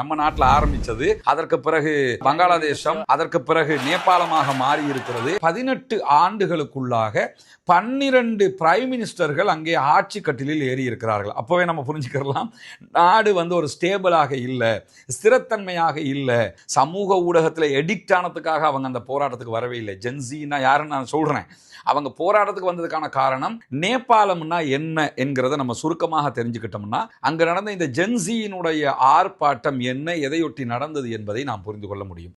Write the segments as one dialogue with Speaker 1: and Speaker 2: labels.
Speaker 1: நம்ம நாட்டில் ஆரம்பிச்சது அதற்கு பிறகு வங்காளதேசம் அதற்கு பிறகு நேபாளமாக மாறி இருக்கிறது பதினெட்டு ஆண்டுகளுக்குள்ளாக பன்னிரண்டு பிரைம் மினிஸ்டர்கள் அங்கே ஆட்சி கட்டிலில் ஏறி இருக்கிறார்கள் அப்போவே நம்ம புரிஞ்சுக்கலாம் நாடு வந்து ஒரு ஸ்டேபிளாக இல்லை ஸ்திரத்தன்மையாக இல்லை சமூக ஊடகத்தில் எடிக்ட் ஆனதுக்காக அவங்க அந்த போராட்டத்துக்கு வரவே இல்லை. ஜென்சின்னா யாருன்னு நான் சொல்கிறேன் அவங்க போராட்டத்துக்கு வந்ததுக்கான காரணம் நேபாளம்னா என்ன என்கிறத நம்ம சுருக்கமாக தெரிஞ்சுக்கிட்டோம்னா அங்கே நடந்த இந்த ஜென்சியினுடைய ஆர்ப்பாட்டம் என்ன எதையொட்டி நடந்தது என்பதை நாம் புரிந்து கொள்ள முடியும்.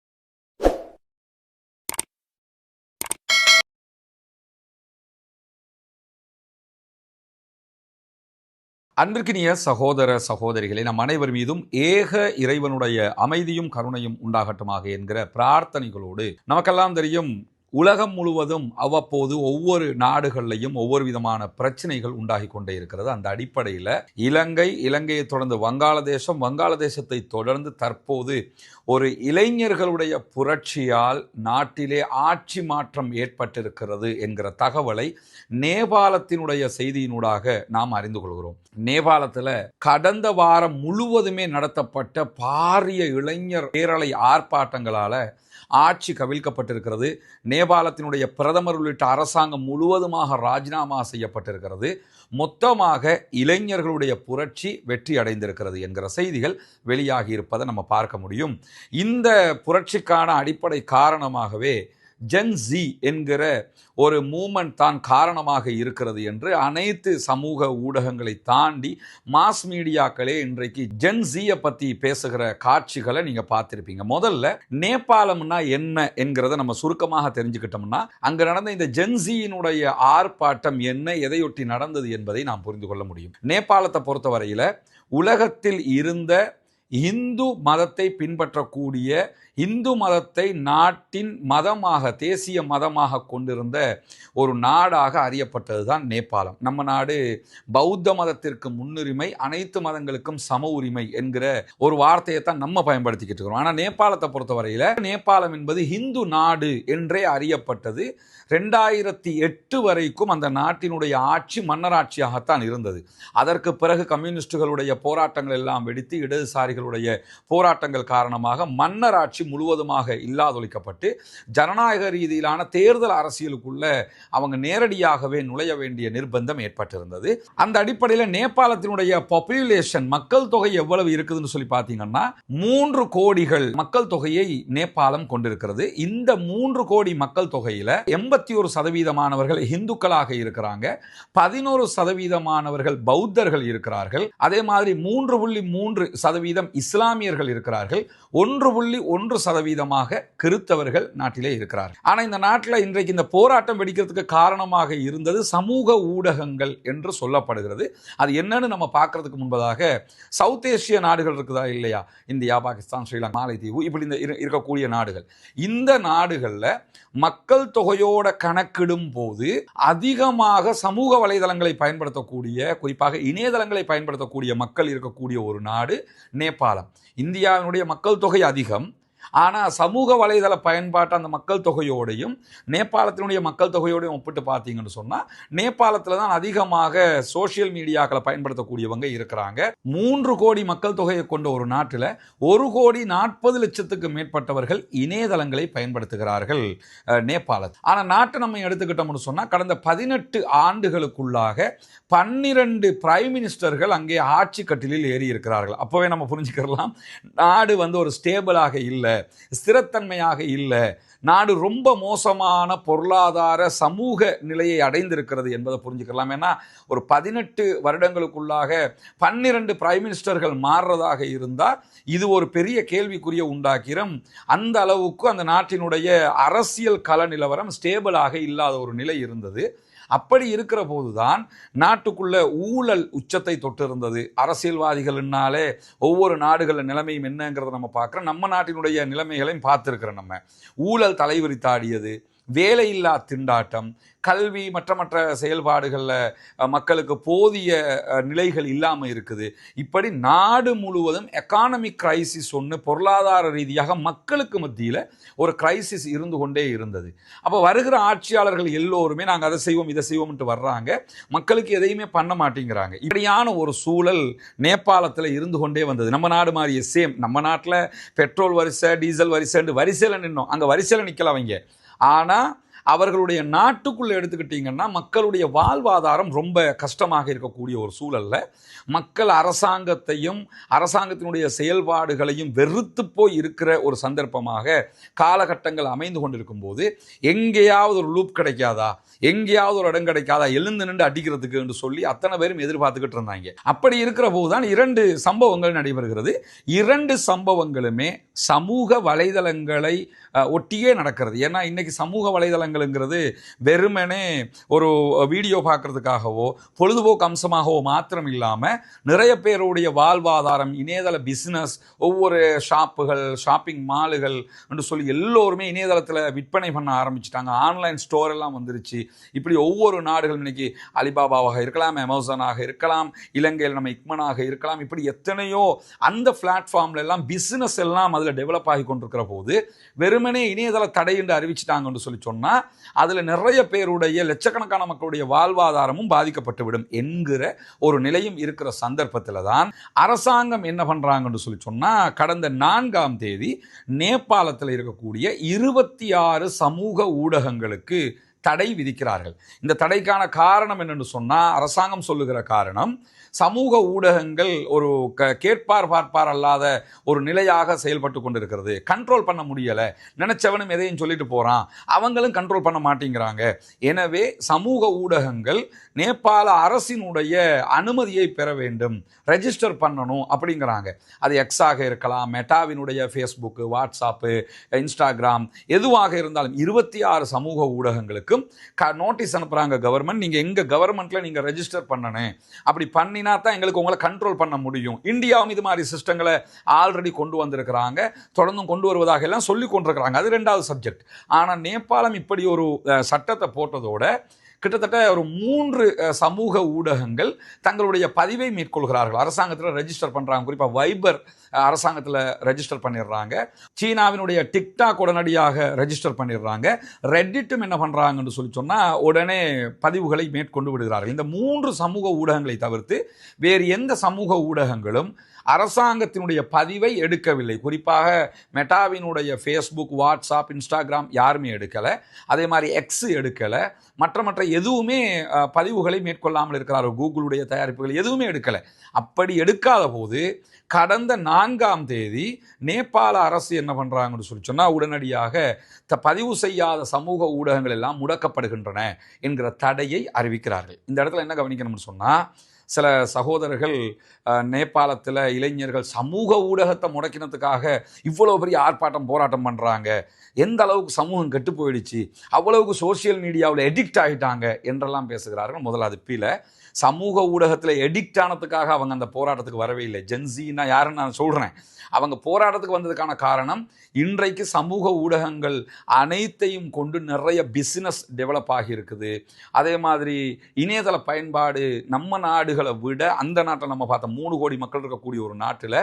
Speaker 1: அன்பிற்கினிய சகோதர சகோதரிகளே நம் அனைவர் மீதும் ஏக இறைவனுடைய அமைதியும் கருணையும் உண்டாகட்டுமாக என்கிற பிரார்த்தனைகளோடு நமக்கெல்லாம் தெரியும் உலகம் முழுவதும் அவ்வப்போது ஒவ்வொரு நாடுகள்லையும் ஒவ்வொரு விதமான பிரச்சனைகள் உண்டாகி கொண்டே இருக்கிறது. அந்த அடிப்படையில் இலங்கை இலங்கையை தொடர்ந்து வங்காளதேசம் வங்காளதேசத்தை தொடர்ந்து தற்போது ஒரு இளைஞர்களுடைய புரட்சியால் நாட்டிலே ஆட்சி மாற்றம் ஏற்பட்டிருக்கிறது என்கிற தகவலை நேபாளத்தினுடைய செய்தியினூடாக நாம் அறிந்து கொள்கிறோம். நேபாளத்தில் கடந்த வாரம் முழுவதுமே நடத்தப்பட்ட பாரிய இளைஞர் பேரலை ஆர்ப்பாட்டங்களால் ஆட்சி கவிழ்க்கப்பட்டிருக்கிறது. நேபாளத்தினுடைய பிரதமர் உள்ளிட்ட அரசாங்கம் முழுவதுமாக ராஜினாமா செய்யப்பட்டிருக்கிறது. மொத்தமாக இளைஞர்களுடைய புரட்சி வெற்றி அடைந்திருக்கிறது என்கிற செய்திகள் வெளியாகி இருப்பதை நம்ம பார்க்க முடியும். இந்த புரட்சிக்கான அடிப்படை காரணமாகவே ஜென்ஸி என்கிற ஒரு மூமெண்ட் தான் காரணமாக இருக்கிறது என்று அனைத்து சமூக ஊடகங்களை தாண்டி மாஸ் மீடியாக்களே இன்றைக்கு ஜென்ஸியை பற்றி பேசுகிற காட்சிகளை நீங்கள் பார்த்துருப்பீங்க. முதல்ல நேபாளம்னா என்ன என்கிறத நம்ம சுருக்கமாக தெரிஞ்சுக்கிட்டோம்னா அங்கே நடந்த இந்த ஜென்சியினுடைய ஆர்ப்பாட்டம் என்ன எதையொட்டி நடந்தது என்பதை நாம் புரிந்து கொள்ள முடியும். நேபாளத்தை பொறுத்தவரையில் உலகத்தில் இருந்த இந்து மதத்தை பின்பற்றக்கூடிய இந்து மதத்தை நாட்டின் மதமாக தேசிய மதமாக கொண்டிருந்த ஒரு நாடாக அறியப்பட்டது தான் நேபாளம். நம்ம நாடு பௌத்த மதத்திற்கு முன்னுரிமை அனைத்து மதங்களுக்கும் சம உரிமை என்கிற ஒரு வார்த்தையை தான் நம்ம பயன்படுத்திக்கிட்டு இருக்கிறோம். ஆனால் நேபாளத்தை பொறுத்தவரையில் நேபாளம் என்பது இந்து நாடு என்றே அறியப்பட்டது. ரெண்டாயிரத்தி எட்டு வரைக்கும் அந்த நாட்டினுடைய ஆட்சி மன்னராட்சியாகத்தான் இருந்தது. அதற்கு பிறகு கம்யூனிஸ்டுகளுடைய போராட்டங்கள் எல்லாம் வெடித்து இடதுசாரிகளுடைய போராட்டங்கள் காரணமாக மன்னராட்சி ஆட்சி முழுவதுமாக இல்லாதொழிக்கப்பட்டு ஜனநாயக ரீதியிலான தேர்தல் அரசியலுக்குள்ள அவங்க நேரடியாகவே நுழைய வேண்டிய நிர்பந்தம் ஏற்பட்டிருந்தது. அந்த அடிப்படையில் நேபாளத்தினுடைய பாப்புலேஷன் மக்கள் தொகை எவ்வளவு இருக்குதுன்னு சொல்லி பார்த்தீங்கன்னா மூன்று கோடிகள் மக்கள் தொகையை நேபாளம் கொண்டிருக்கிறது. இந்த மூன்று கோடி மக்கள் தொகையில எண்பத்தி ஒரு சதவீதமானவர்கள் இந்துக்களாக இருக்கிறாங்க. பதினோரு சதவீதமானவர்கள் பௌத்தர்கள் இருக்கிறார்கள். அதே மாதிரி மூன்று புள்ளி மூன்று சதவீதம் இஸ்லாமியர்கள் இருக்கிறார்கள். ஒன்று புள்ளி ஒன்று சதவீதமாக கிறித்தவர்கள் நாட்டிலே இருக்கிறார்கள். ஆனால் இந்த நாட்டில் இன்றைக்கு இந்த போராட்டம் வெடிக்கிறதுக்கு காரணமாக இருந்தது சமூக ஊடகங்கள் என்று சொல்லப்படுகிறது. அது என்னன்னு நம்ம பார்க்கறதுக்கு முன்பதாக சவுத் ஏசிய நாடுகள் இருக்குதா இல்லையா? இந்தியா பாகிஸ்தான் ஸ்ரீலங்கா மாலைத்தீவு இப்படி இந்த இருக்கக்கூடிய நாடுகள். இந்த நாடுகளில் மக்கள் தொகையோட கணக்கிடும் போது அதிகமாக சமூக வலைதளங்களை பயன்படுத்தக்கூடிய குறிப்பாக இணையதளங்களை பயன்படுத்தக்கூடிய மக்கள் இருக்கக்கூடிய ஒரு நாடு நேபாளம். இந்தியாவினுடைய மக்கள் தொகை அதிகம். ஆனால் சமூக வலைதள பயன்பாட்டு அந்த மக்கள் தொகையோடையும் நேபாளத்தினுடைய மக்கள் தொகையோடையும் ஒப்பிட்டு பார்த்தீங்கன்னு சொன்னால் நேபாளத்தில் தான் அதிகமாக சோஷியல் மீடியாக்களை பயன்படுத்தக்கூடியவங்க இருக்கிறாங்க. மூன்று கோடி மக்கள் தொகையை கொண்ட ஒரு நாட்டில் ஒரு கோடி நாற்பது லட்சத்துக்கு மேற்பட்டவர்கள் இணையதளங்களை பயன்படுத்துகிறார்கள் நேபாளத்தில் ஆனால் நாட்டை நம்ம எடுத்துக்கிட்டோம்னு சொன்னால் கடந்த பதினெட்டு ஆண்டுகளுக்குள்ளாக பன்னிரண்டு பிரைம் மினிஸ்டர்கள் அங்கே ஆட்சி கட்டிலில் ஏறி இருக்கிறார்கள் அப்போவே நம்ம புரிஞ்சுக்கலாம் நாடு வந்து ஒரு ஸ்டேபிளாக இல்லை ஸ்திரத்தன்மையாக இல்லை. நாடு ரொம்ப மோசமான பொருளாதார சமூக நிலையை அடைந்திருக்கிறது என்பதை புரிஞ்சுக்கலாம். ஏன்னா ஒரு பதினெட்டு வருடங்களுக்குள்ளாக பன்னிரண்டு பிரைம் மினிஸ்டர்கள் மாறுறதாக இருந்தால் இது ஒரு பெரிய கேள்விக்குரிய உண்டாக்கிறோம் அந்த அளவுக்கு அந்த நாட்டினுடைய அரசியல் கள நிலவரம் ஸ்டேபிளாக இல்லாத ஒரு நிலை இருந்தது. அப்படி இருக்கிற போதுதான் நாட்டுக்குள்ள ஊழல் உச்சத்தை தொட்டிருந்தது. அரசியல்வாதிகள்னாலே ஒவ்வொரு நாடுகளின் நிலைமையும் என்னங்கிறத நம்ம பார்க்குறோம். நம்ம நாட்டினுடைய நிலைமைகளையும் பார்த்துருக்குறோம் நம்ம. ஊழல் தலைவிரித்தாடியது. வேலையில்லா திண்டாட்டம் கல்வி மற்ற மற்ற செயல்பாடுகளில் மக்களுக்கு போதிய நிலைகள் இல்லாமல் இருக்குது. இப்படி நாடு முழுவதும் எக்கானமிக் கிரைசிஸ் ஒன்று பொருளாதார ரீதியாக மக்களுக்கு மத்தியில் ஒரு கிரைசிஸ் இருந்து கொண்டே இருந்தது. அப்போ வருகிற ஆட்சியாளர்கள் எல்லோருமே நாங்கள் அதை செய்வோம் இதை செய்வோம்ட்டு வர்றாங்க. மக்களுக்கு எதையுமே பண்ண மாட்டேங்கிறாங்க. இப்படியான ஒரு சூழல் நேபாளத்தில் இருந்து கொண்டே வந்தது. நம்ம நாடு மாதிரியே சேம் நம்ம நாட்டில் பெட்ரோல் வரிசை டீசல் வரிசைன்னு வரிசையில் நின்னோம். அங்கே வரிசையில் நிற்கல அவங்க. ஆனால் அவர்களுடைய நாட்டுக்குள்ளே எடுத்துக்கிட்டிங்கன்னா மக்களுடைய வாழ்வாதாரம் ரொம்ப கஷ்டமாக இருக்கக்கூடிய ஒரு சூழலில் மக்கள் அரசாங்கத்தையும் அரசாங்கத்தினுடைய செயல்பாடுகளையும் வெறுத்து போய் இருக்கிற ஒரு சந்தர்ப்பமாக காலகட்டங்கள் அமைந்து கொண்டிருக்கும் போது எங்கேயாவது ஒரு லூப் கிடைக்காதா? எங்கேயாவது ஒரு இடம் கிடைக்காதா? எழுந்து நின்று அடிக்கிறதுக்கு என்று சொல்லி அத்தனை பேரும் எதிர்பார்த்துக்கிட்டு இருந்தாங்க. அப்படி இருக்கிற போதுதான் இரண்டு சம்பவங்கள் நடைபெறுகிறது. இரண்டு சம்பவங்களுமே சமூக வலைதளங்களை ஒட்டியே நடக்கிறது. ஏன்னா இன்றைக்கி சமூக வலைதளங்கள்ங்கிறது வெறுமனே ஒரு வீடியோ பார்க்கறதுக்காகவோ பொழுதுபோக்கு அம்சமாகவோ மாத்திரம் இல்லாமல் நிறைய பேருடைய வாழ்வாதாரம் இணையதள பிஸ்னஸ் ஒவ்வொரு ஷாப்புகள் ஷாப்பிங் மாலுகள் என்று சொல்லி எல்லோருமே இணையதளத்தில் விற்பனை பண்ண ஆரம்பிச்சிட்டாங்க. ஆன்லைன் ஸ்டோர் எல்லாம் வந்துருச்சு. இப்படி ஒவ்வொரு நாடுகள் இன்னைக்கு அலிபாபாவாக இருக்கலாம் அமேசானாக இருக்கலாம் இலங்கையில் நம்ம இக்மனாக இருக்கலாம் இப்படி எத்தனையோ அந்த பிளாட்ஃபார்ம்ல எல்லாம் பிஸ்னஸ் எல்லாம் அதில் டெவலப் ஆகி கொண்டிருக்கிற போது வெறுமனே இணையதள தடை என்று அறிவிச்சிட்டாங்கன்னு சொல்லி சொன்னால் அதுல நிறைய பேருடைய லட்சக்கணக்கான மக்களுடைய வாழ்வாதாரமும் பாதிக்கப்பட்டுவிடும் என்கிற ஒரு நிலையும் இருக்கிற சந்தர்ப்பத்தில் தான் அரசாங்கம் என்ன பண்றாங்கன்னு சொல்லி சொன்னா கடந்த நான்காம் தேதி நேபாளத்தில் இருக்கக்கூடிய இருபத்தி ஆறு சமூக ஊடகங்களுக்கு தடை விதிக்கிறார்கள். இந்த தடைக்கான காரணம் என்னன்னு சொன்னா அரசாங்கம் சொல்லுகிற காரணம் சமூக ஊடகங்கள் ஒரு க கேட்பார் பார்ப்பார் அல்லாத ஒரு நிலையாக செயல்பட்டு கொண்டிருக்கிறது. கண்ட்ரோல் பண்ண முடியலை. நினச்சவனும் எதையும் சொல்லிட்டு போகிறான் அவங்களும் கண்ட்ரோல் பண்ண மாட்டேங்கிறாங்க. எனவே சமூக ஊடகங்கள் நேபாள அரசினுடைய அனுமதியை பெற வேண்டும். ரெஜிஸ்டர் பண்ணணும் அப்படிங்கிறாங்க. அது எக்ஸாக இருக்கலாம் மெட்டாவினுடைய ஃபேஸ்புக்கு வாட்ஸ்அப்பு இன்ஸ்டாகிராம் எதுவாக இருந்தாலும் இருபத்தி ஆறு சமூக ஊடகங்களுக்கும் க நோட்டீஸ் அனுப்புகிறாங்க கவர்மெண்ட் நீங்கள் எங்கள் கவர்மெண்ட்டில் நீங்கள் ரெஜிஸ்டர் பண்ணணும். அப்படி பண்ணி பண்ணினா தான் எங்களுக்கு உங்களை கண்ட்ரோல் பண்ண முடியும். இந்தியாவும் இது மாதிரி சிஸ்டங்களை ஆல்ரெடி கொண்டு வந்திருக்கிறாங்க. தொடர்ந்தும் கொண்டு வருவதாக எல்லாம் சொல்லி கொண்டிருக்கிறாங்க. அது ரெண்டாவது சப்ஜெக்ட் ஆனால் நேபாளம் இப்படி ஒரு சட்டத்தை போட்டதோட கிட்டத்தட்ட ஒரு மூன்று சமூக ஊடகங்கள் தங்களுடைய பதிவை மேற்கொள்கிறார்கள். அரசாங்கத்தில் ரெஜிஸ்டர் பண்ணுறாங்க குறிப்பாக வைபர் அரசாங்கத்தில் ரெஜிஸ்டர் பண்ணிடுறாங்க. சீனாவினுடைய டிக்டாக் உடனடியாக ரெஜிஸ்டர் பண்ணிடுறாங்க. ரெட்டிட்டும் என்ன பண்ணுறாங்கன்னு சொல்லி சொன்னால் உடனே பதிவுகளை மேற்கொண்டு விடுகிறார்கள். இந்த மூன்று சமூக ஊடகங்களை தவிர்த்து வேறு எந்த சமூக ஊடகங்களும் அரசாங்கத்தினுடைய பதிவை எடுக்கவில்லை. குறிப்பாக மெட்டாவினுடைய ஃபேஸ்புக் வாட்ஸ்அப் இன்ஸ்டாகிராம் யாருமே எடுக்கலை. அதே மாதிரி எக்ஸ் எடுக்கலை. மற்ற மற்ற எதுவுமே பதிவுகளை மேற்கொள்ளாமல் இருக்கிறார்கள் கூகுளுடைய தயாரிப்புகள் எதுவுமே எடுக்கலை. அப்படி எடுக்காத போது கடந்த நான்காம் தேதி நேபாள அரசு என்ன பண்ணுறாங்கன்னு சொல்லி சொன்னால் உடனடியாக த பதிவு செய்யாத சமூக ஊடகங்கள் எல்லாம் முடக்கப்படுகின்றன என்கிற தடையை அறிவிக்கிறார்கள். இந்த இடத்துல என்ன கவனிக்கணும்னு சொன்னால் சில சகோதரர்கள் நேபாளத்தில் இளைஞர்கள் சமூக ஊடகத்தை முடக்கினதுக்காக இவ்வளோ பெரிய ஆர்ப்பாட்டம் போராட்டம் பண்ணுறாங்க எந்த அளவுக்கு சமூகம் கெட்டு போயிடுச்சு அவ்வளவுக்கு சோஷியல் மீடியாவில் எடிக்ட் ஆகிட்டாங்க என்றெல்லாம் பேசுகிறார்கள் முதல்ல அது சமூக ஊடகத்தில் எடிக்ட் ஆனதுக்காக அவங்க அந்த போராட்டத்துக்கு வரவே இல்லை. ஜென்சின்னா யாருன்னு நான் சொல்கிறேன் அவங்க போராட்டத்துக்கு வந்ததுக்கான காரணம் இன்றைக்கு சமூக ஊடகங்கள் அனைத்தையும் கொண்டு நிறைய பிஸ்னஸ் டெவலப் ஆகியிருக்குது. அதே மாதிரி இணையதள பயன்பாடு நம்ம நாடுகளை விட அந்த நாட்டில் நம்ம பார்த்த மூணு கோடி மக்கள் இருக்கக்கூடிய ஒரு நாட்டில்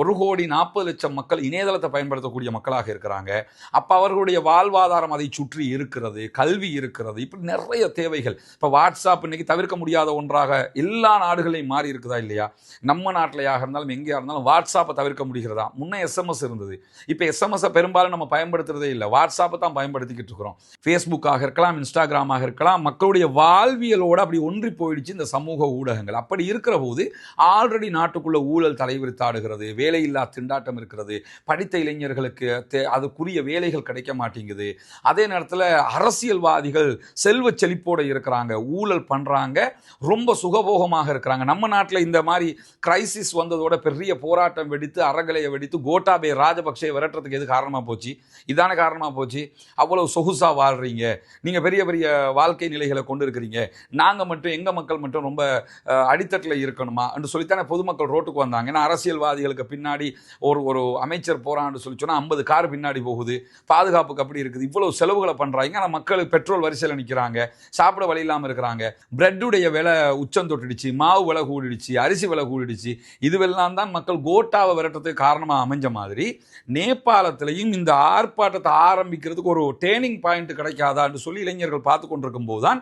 Speaker 1: ஒரு கோடி நாற்பது லட்சம் மக்கள் இணையதளத்தை பயன்படுத்தக்கூடிய மக்களாக இருக்கிறாங்க. அப்போ அவர்களுடைய வாழ்வாதாரம் அதை சுற்றி இருக்கிறது கல்வி இருக்கிறது இப்படி நிறைய தேவைகள். இப்போ வாட்ஸ்அப் இன்னைக்கு தவிர்க்க முடியாத ஒன்றாக எல்லா நாடுகளையும் மாறி இருக்குதா இல்லையா? நம்ம நாட்டிலையாக இருந்தாலும் எங்கேயா இருந்தாலும் வாட்ஸ்அப்பை தவிர்க்க முடிகிறதா? முன்னே எஸ்எம்எஸ் இருந்தது. இப்போ எஸ்எம்எஸ்ஸை பெரும்பாலும் நம்ம பயன்படுத்துறதே இல்லை. வாட்ஸ்அப்பை தான் பயன்படுத்திக்கிட்டு இருக்கிறோம். ஃபேஸ்புக்காக இருக்கலாம் இன்ஸ்டாகிராமாக இருக்கலாம் மக்களுடைய வாழ்வியலோடு அப்படி ஒன்றி போயிடுச்சு இந்த சமூக ஊடகங்கள். அப்படி இருக்கிற போது ஆல்ரெடி நாட்டுக்குள்ள ஊழல் தலைவிரித்தாடுகிறது வேலையில்லா திண்டாட்டம் இருக்கிறது படித்த இளைஞர்களுக்கு அதுக்குரிய வேலைகள் கிடைக்க மாட்டேங்குது. அதே நேரத்தில் அரசியல்வாதிகள் செல்வ செழிப்போடு இருக்கிறாங்க ஊழல் பண்ணுறாங்க ரொம்ப சுகபோகமாக இருக்கிறாங்க. நம்ம நாட்டில் இந்த மாதிரி கிரைசிஸ் வந்ததோட பெரிய போராட்டம் வெடித்து அறகலையை வெடித்து கோட்டாபே ராஜபக்சே விரட்டுறதுக்கு எது காரணமாக போச்சு? இதான காரணமாக போச்சு? அவ்வளவு சொகுசா வாழ்றீங்க. நீங்கள் பெரிய பெரிய வாழ்க்கை நிலைகளை கொண்டு இருக்கிறீங்க. நாங்கள் மட்டும் எங்கள் மக்கள் மட்டும் ரொம்ப அடித்தட்டில் இருக்கணுமா? என்று சொல்லித்தானே பொதுமக்கள் ரோட்டுக்கு வந்தாங்க. ஏன்னா அரசியல்வாதிகளுக்கு பின்னாடி ஒரு ஒரு அமைச்சர் போகிறான்னு சொல்லி சொன்னால் ஐம்பது கார் பின்னாடி போகுது. பாதுகாப்புக்கு அப்படி இருக்குது. இவ்வளவு செலவுகளை பண்ணுறாங்க ஆனால் மக்கள் பெட்ரோல் வரிசையில் நிற்கிறாங்க சாப்பிட வழி இல்லாமல் இருக்கிறாங்க. பிரெட்டுடைய விலை உச்சம் தொட்டுடுச்சு. மாவு விலை கூடிடுச்சு. அரிசி விலை கூடிடுச்சு. இதுவெல்லாம் தான் மக்கள் கோட்டாவை விரட்டுறதுக்கு காரணமாக அமைஞ்ச மாதிரி நேபாளத்திலையும் இந்த ஆர்ப்பாட்டத்தை ஆரம்பிக்கிறதுக்கு ஒரு டேர்னிங் பாயிண்ட் கிடைக்காதான்னு சொல்லி இளைஞர்கள் பார்த்து கொண்டிருக்கும் போதுதான்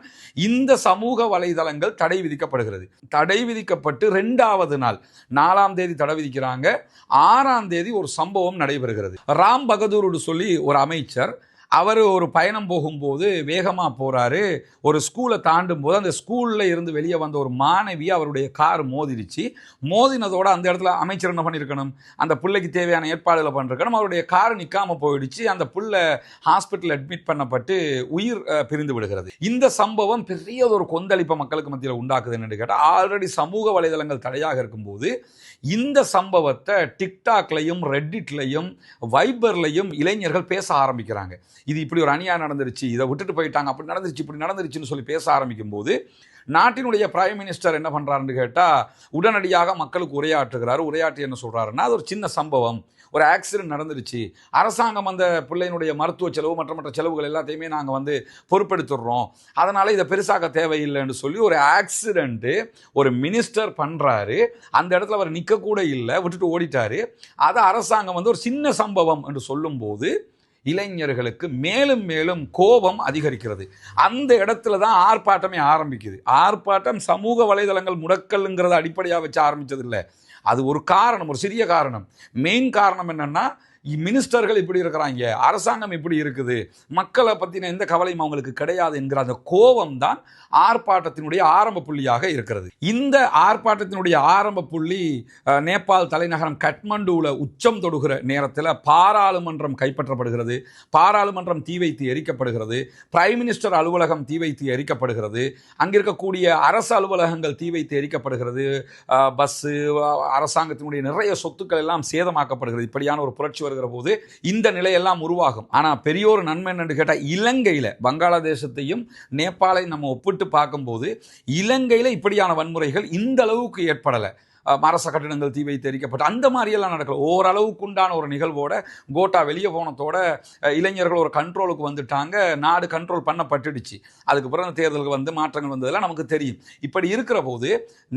Speaker 1: இந்த சமூக வலைதளங்கள் தடை விதிக்கப்படுகிறது. தடை விதிக்கப்பட்டு ரெண்டாவது நாள் நாலாம் தேதி தடை விதிக்கிறாங்க. ஆறாம் தேதி ஒரு சம்பவம் நடைபெறுகிறது. ராம் பகதூர் சொல்லி ஒரு அமைச்சர் அவர் ஒரு பயணம் போகும்போது வேகமாக போகிறாரு ஒரு ஸ்கூலை தாண்டும் போது அந்த ஸ்கூலில் இருந்து வெளியே வந்த ஒரு மாணவி அவருடைய கார் மோதிருச்சு மோதினதோட அந்த இடத்துல அமைச்சர் என்ன பண்ணியிருக்கணும் அந்த பிள்ளைக்கு தேவையான ஏற்பாடுகளை பண்ணிருக்கணும். அவருடைய கார் நிற்காமல் போயிடுச்சு. அந்த பிள்ளை ஹாஸ்பிட்டல் அட்மிட் பண்ணப்பட்டு உயிர் பிரிந்து விடுகிறது. இந்த சம்பவம் பெரிய ஒரு கொந்தளிப்பை மக்களுக்கு மத்தியில் உண்டாக்குதுன்னு கேட்டால் ஆல்ரெடி சமூக வலைதளங்கள் தடையாக இருக்கும்போது இந்த சம்பவத்தை டிக்டாக்லையும் ரெட்டிட்லையும் வைபர்லையும் இளைஞர்கள் பேச ஆரம்பிக்கிறாங்க. இது இப்படி ஒரு அணியாக நடந்துருச்சு இதை விட்டுட்டு போயிட்டாங்க அப்படி நடந்துருச்சு இப்படி நடந்துருச்சுன்னு சொல்லி பேச ஆரம்பிக்கும் போது நாட்டினுடைய பிரைம் மினிஸ்டர் என்ன பண்ணுறாருன்னு கேட்டால் உடனடியாக மக்களுக்கு உரையாற்றுகிறார். உரையாற்றி என்ன சொல்கிறாருன்னா அது ஒரு சின்ன சம்பவம். ஒரு ஆக்சிடென்ட் நடந்துருச்சு. அரசாங்கம் அந்த பிள்ளையினுடைய மருத்துவ செலவு மற்ற மற்ற செலவுகள் எல்லாத்தையுமே நாங்கள் வந்து பொறுப்பெடுத்துடுறோம் அதனால் இதை பெருசாக்க தேவையில்லைன்னு சொல்லி ஒரு ஆக்சிடெண்ட்டு ஒரு மினிஸ்டர் பண்ணுறாரு அந்த இடத்துல அவர் நிற்கக்கூட இல்லை விட்டுட்டு ஓடிட்டார். அதை அரசாங்கம் வந்து ஒரு சின்ன சம்பவம் என்று சொல்லும்போது இளைஞர்களுக்கு மேலும் மேலும் கோபம் அதிகரிக்கிறது. அந்த இடத்துல தான் ஆர்ப்பாட்டமே ஆரம்பிக்குது. ஆர்ப்பாட்டம் சமூக வலைதளங்கள் முடக்கல்ங்கிறத அடிப்படையாக வச்சு ஆரம்பித்ததில்லை அது ஒரு காரணம் ஒரு சிறிய காரணம். மெயின் காரணம் என்னென்னா மினிஸ்டர்கள் இப்படி இருக்கிறாங்க அரசாங்கம் இப்படி இருக்குது மக்களை பற்றின எந்த கவலையும் அவங்களுக்கு கிடையாது என்கிற அந்த கோபம் தான் ஆர்ப்பாட்டத்தினுடைய ஆரம்ப புள்ளியாக இருக்கிறது. இந்த ஆர்ப்பாட்டத்தினுடைய ஆரம்ப புள்ளி நேபாள் தலைநகரம் கட்மண்டுவில் உச்சம் தொடுகிற நேரத்தில் பாராளுமன்றம் கைப்பற்றப்படுகிறது. பாராளுமன்றம் தீ வைத்து எரிக்கப்படுகிறது. பிரைம் மினிஸ்டர் அலுவலகம் தீ வைத்து எரிக்கப்படுகிறது. அங்கே இருக்கக்கூடிய அரசு அலுவலகங்கள் தீ வைத்து எரிக்கப்படுகிறது. பஸ்ஸு அரசாங்கத்தினுடைய நிறைய சொத்துக்கள் எல்லாம் சேதமாக்கப்படுகிறது. இப்படியான ஒரு புரட்சி வருகிற போது இந்த நிலையெல்லாம் உருவாகும். ஆனால் பெரிய ஒரு நன்மை என்னன்னு கேட்டால் இலங்கையில் வங்காளதேசத்தையும் நேபாளையும் நம்ம ஒப்பிட்டு பார்க்கும்போது இலங்கையில் இப்படியான வன்முறைகள் இந்த அளவுக்கு ஏற்படலை. அரச கட்டிடங்கள் தீ வைத்து எரிக்கப்பட்டு அந்த மாதிரியெல்லாம் நடக்கல. ஓரளவுக்கு உண்டான ஒரு நிகழ்வோட கோட்டா வெளியே போனதோட இளைஞர்கள் ஒரு கண்ட்ரோலுக்கு வந்துட்டாங்க. நாடு கண்ட்ரோல் பண்ணப்பட்டுடுச்சு. அதுக்கு பிறகு தேர்தலுக்கு வந்து மாற்றங்கள் வந்ததெல்லாம் நமக்கு தெரியும். இப்படி இருக்கிற போது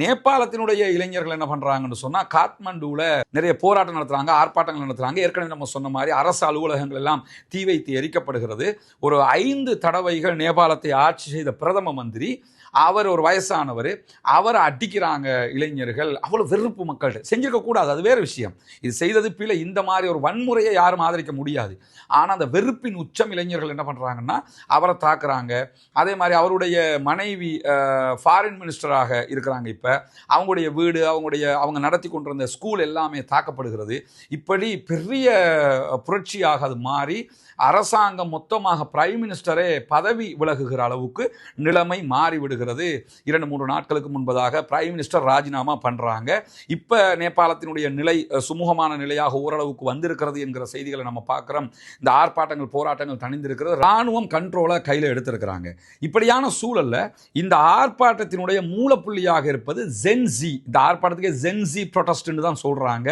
Speaker 1: நேபாளத்தினுடைய இளைஞர்கள் என்ன பண்ணுறாங்கன்னு சொன்னால் காத்மண்டுவில் நிறைய போராட்டம் நடத்துகிறாங்க ஆர்ப்பாட்டங்கள் நடத்துகிறாங்க ஏற்கனவே நம்ம சொன்ன மாதிரி அரசு அலுவலகங்கள் எல்லாம் தீ வைத்து எரிக்கப்படுகிறது. ஒரு ஐந்து தடவைகள் நேபாளத்தை ஆட்சி செய்த பிரதம மந்திரி அவர் ஒரு வயசானவர் அவரை அடிக்கிறாங்க இளைஞர்கள். அவ்வளோ வெறுப்பு மக்கள்கிட்ட. செஞ்சிருக்க கூடாது அது வேறு விஷயம். இது செய்தது பிள்ளை இந்த மாதிரி ஒரு வன்முறையை யாரும் ஆதரிக்க முடியாது. ஆனால் அந்த வெறுப்பின் உச்சம் இளைஞர்கள் என்ன பண்ணுறாங்கன்னா அவரை தாக்குறாங்க. அதே மாதிரி அவருடைய மனைவி ஃபாரின் மினிஸ்டராக இருக்கிறாங்க இப்போ. அவங்களுடைய வீடு அவங்களுடைய அவங்க நடத்தி கொண்டிருந்த ஸ்கூல் எல்லாமே தாக்கப்படுகிறது. இப்படி பெரிய புரட்சியாக அது மாறி அரசாங்கம் மொத்தமாக பிரைம் மினிஸ்டரே பதவி விலகுகிற அளவுக்கு நிலைமை மாறிவிடுகிறது. வருகிறது. இரண்டு மூன்று நாட்களுக்கு முன்பதாக பிரைம் மினிஸ்டர் ராஜினாமா பண்ணுறாங்க இப்போ நேபாளத்தினுடைய நிலை சுமூகமான நிலையாக ஓரளவுக்கு வந்திருக்கிறது என்கிற செய்திகளை நம்ம பார்க்குறோம். இந்த ஆர்ப்பாட்டங்கள் போராட்டங்கள் தணிந்திருக்கிறது. இராணுவம் கண்ட்ரோலை கையில் எடுத்திருக்கிறாங்க. இப்படியான சூழல்ல இந்த ஆர்ப்பாட்டத்தினுடைய மூலப்புள்ளியாக இருப்பது ஜென்சி இந்த ஆர்ப்பாட்டத்துக்கு ஜென்சி ப்ரொட்டஸ்ட்னு தான் சொல்கிறாங்க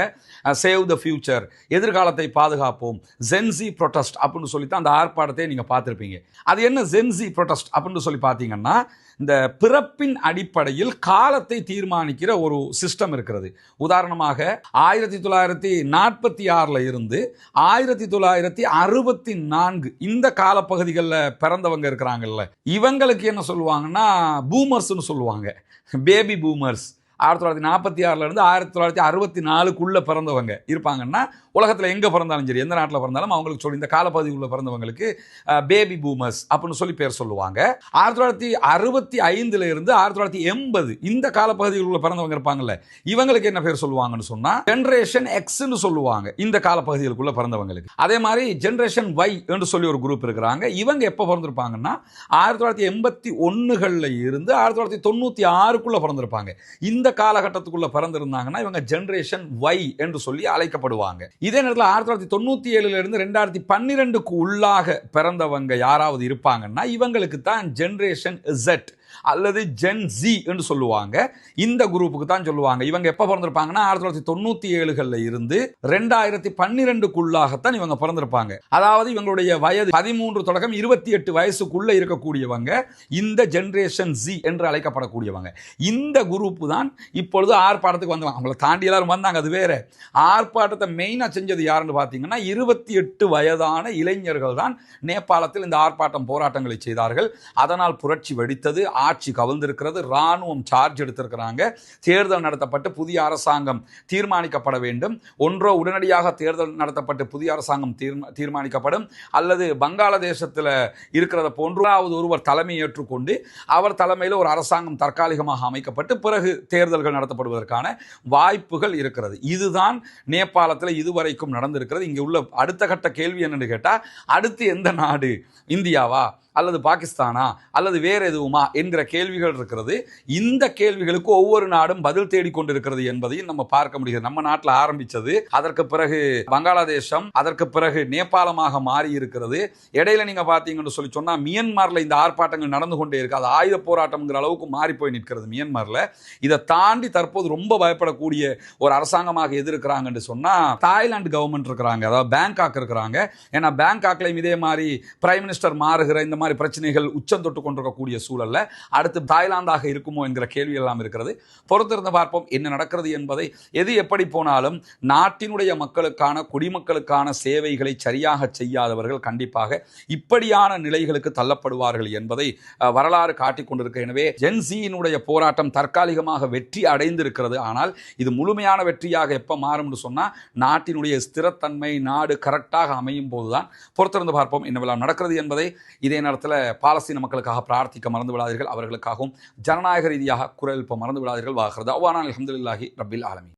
Speaker 1: சேவ் த ஃபியூச்சர் எதிர்காலத்தை பாதுகாப்போம். ஜென்சி ப்ரொட்டஸ்ட் அப்படின்னு சொல்லி தான் அந்த ஆர்ப்பாட்டத்தை நீங்கள் பார்த்துருப்பீங்க. அது என்ன ஜென்சி ப்ரொட்டஸ்ட் அப்படின்னு சொல்லி பார்த்தீங்கன்னா இந்த பிறப்பின் அடிப்படையில் காலத்தை தீர்மானிக்கிற ஒரு சிஸ்டம் இருக்கிறது. உதாரணமாக ஆயிரத்தி தொள்ளாயிரத்தி நாற்பத்தி ஆறில் இருந்து ஆயிரத்தி தொள்ளாயிரத்தி அறுபத்தி நான்கு இந்த காலப்பகுதிகளில் பிறந்தவங்க இருக்கிறாங்கல்ல. இவங்களுக்கு என்ன சொல்லுவாங்கன்னா பூமர்ஸ்னு சொல்லுவாங்க. பேபி பூமர்ஸ் ஆயிரத்தி தொள்ளாயிரத்தி நாற்பத்தி ஆறுலேருந்து ஆயிரத்தி தொள்ளாயிரத்தி அறுபத்தி நாலுக்குள்ளே பிறந்தவங்க இருப்பாங்கன்னா உலகத்தில் எங்கே பிறந்தாலும் சரி எந்த நாட்டில் பிறந்தாலும் அவங்களுக்கு சொல்லி இந்த காலப்பகுதிக்குள்ள பிறந்தவங்களுக்கு பேபி பூமர்ஸ் அப்படின்னு சொல்லி பேர் சொல்லுவாங்க. ஆயிரத்தி தொள்ளாயிரத்தி அறுபத்தி ஐந்துல இருந்து ஆயிரத்தி தொள்ளாயிரத்தி எண்பது இந்த காலப்பகுதிகளுக்குள்ள பிறந்தவங்க இருப்பாங்கல்ல இவங்களுக்கு என்ன பேர் சொல்லுவாங்கன்னு சொன்னால் ஜென்ரேஷன் எக்ஸ்ன்னு சொல்லுவாங்க இந்த காலப்பகுதிகளுக்குள்ள பிறந்தவங்களுக்கு. அதே மாதிரி ஜென்ரேஷன் வை என்று சொல்லி ஒரு குரூப் இருக்கிறாங்க. இவங்க எப்போ பிறந்திருப்பாங்கன்னா ஆயிரத்தி தொள்ளாயிரத்தி எண்பத்தி ஒன்றுகளில் இருந்து ஆயிரத்தி தொள்ளாயிரத்தி தொண்ணூற்றி ஆறுக்குள்ளே பிறந்திருப்பாங்க. இந்த காலகட்டத்துக்குள்ள பிறந்திருந்தாங்கன்னா இவங்க ஜெனரேஷன் ஒய் என்று சொல்லி அழைக்கப்படுவாங்க. இதே நேரத்தில் ஆயிரத்தி தொள்ளாயிரத்தி தொண்ணூற்றி ஏழுல இருந்து ரெண்டாயிரத்தி பன்னிரெண்டுக்கு உள்ளாக பிறந்தவங்க யாராவது இருப்பாங்கன்னா இவங்களுக்கு தான் ஜெனரேஷன் இசட் அல்லது ஜென் ஜி என்று சொல்லுவாங்க. இந்த குரூப்புக்கு தான் சொல்லுவாங்க. இவங்க எப்போ பிறந்திருப்பாங்கன்னா ஆயிரத்தி தொள்ளாயிரத்தி தொண்ணூற்றி ஏழுகளில் இருந்து ரெண்டாயிரத்தி பன்னிரெண்டுக்குள்ளாகத்தான் இவங்க பிறந்திருப்பாங்க. அதாவது இவங்களுடைய வயது பதிமூன்று தொடக்கம் இருபத்தி எட்டு வயசுக்குள்ளே இருக்கக்கூடியவங்க இந்த ஜென்ரேஷன் ஜி என்று அழைக்கப்படக்கூடியவங்க. இந்த குரூப் தான் இப்பொழுது ஆர்ப்பாட்டத்துக்கு வந்தவங்க. அவங்கள தாண்டி எல்லாரும் வந்தாங்க அது வேற. ஆர்ப்பாட்டத்தை மெயினாக செஞ்சது யாருன்னு பார்த்தீங்கன்னா இருபத்தி எட்டு வயதான இளைஞர்கள் தான் நேபாளத்தில் இந்த ஆர்ப்பாட்டம் போராட்டங்களை செய்தார்கள். அதனால் புரட்சி வெடித்தது ஆட்சி கவிழ்ந்திருக்கிறது இராணுவம் சார்ஜ் எடுத்திருக்கிறாங்க. தேர்தல் நடத்தப்பட்டு புதிய அரசாங்கம் தீர்மானிக்கப்பட வேண்டும். ஒன்றோ உடனடியாக தேர்தல் நடத்தப்பட்டு புதிய அரசாங்கம் தீர்மா தீர்மானிக்கப்படும். அல்லது வங்காளதேசத்தில் இருக்கிறத போன்றாவது ஒருவர் தலைமை ஏற்றுக்கொண்டு அவர் தலைமையில் ஒரு அரசாங்கம் தற்காலிகமாக அமைக்கப்பட்டு பிறகு தேர்தல்கள் நடத்தப்படுவதற்கான வாய்ப்புகள் இருக்கிறது. இதுதான் நேபாளத்தில் இதுவரைக்கும் நடந்திருக்கிறது. இங்கே உள்ள அடுத்த கட்ட கேள்வி என்னன்னு கேட்டால் அடுத்து எந்த நாடு? இந்தியாவா? அல்லது பாகிஸ்தானா? அல்லது வேறு எதுவுமா? என்கிற கேள்விகள் இருக்கிறது. இந்த கேள்விகளுக்கு ஒவ்வொரு நாடும் பதில் தேடிக்கொண்டிருக்கிறது என்பதையும் நம்ம பார்க்க முடிகிறது. நம்ம நாட்டில் ஆரம்பித்தது அதற்கு பிறகு வங்காளதேசம் அதற்கு பிறகு நேபாளமாக மாறி இருக்கிறது இடையில நீங்கள் பார்த்தீங்கன்னு சொல்லி சொன்னால் மியன்மாரில் இந்த ஆர்ப்பாட்டங்கள் நடந்து கொண்டே இருக்கு. அது ஆயுத போராட்டம்ங்கிற அளவுக்கு மாறி போய் நிற்கிறது மியன்மாரில். இதை தாண்டி தற்போது ரொம்ப பயப்படக்கூடிய ஒரு அரசாங்கமாக எதிர்க்கிறாங்கன்னு இருக்கிறாங்கன்னு தாய்லாந்து கவர்மெண்ட் இருக்கிறாங்க. அதாவது பேங்காக் இருக்கிறாங்க. ஏன்னா பேங்காக்லையும் இதே மாதிரி பிரைம் மினிஸ்டர் மாறுகிற இந்த மாதிரி பிரச்சனைகள் உச்சம் தொட்டு கொண்டிருக்கக்கூடிய சூழலில் அடுத்து தாய்லாந்தாக இருக்குமோ என்கிற கேள்வி எல்லாம் இருக்கிறது. பொறுத்திருந்து பார்ப்போம் என்ன நடக்கிறது என்பதை. எது எப்படி போனாலும் நாட்டினுடைய மக்களுக்கான குடிமக்களுக்கான சேவைகளை சரியாக செய்யாதவர்கள் கண்டிப்பாக இப்படியான நிலைகளுக்கு தள்ளப்படுவார்கள் என்பதை வரலாறு காட்டிக் கொண்டிருக்க. எனவே ஜென்சியினுடைய போராட்டம் தற்காலிகமாக வெற்றி அடைந்திருக்கிறது. ஆனால் இது முழுமையான வெற்றியாக எப்போ மாறும்னு சொன்னால் நாட்டினுடைய ஸ்திரத்தன்மை நாடு கரெக்டாக அமையும் போதுதான். பொறுத்திருந்து பார்ப்போம் என்னவெல்லாம் நடக்கிறது என்பதை. இதே நேரத்தில் பாலஸ்தீன மக்களுக்காக பிரார்த்திக்க மறந்து விடாதீர்கள். அவர்களுக்காகவும் ஜனநாயக ரீதியாக குரல் இப்போ மறந்து விடாதீர்கள். வாகிறது அவ்வானால் அஹமதுல்லாஹி ரபில் ஆலமி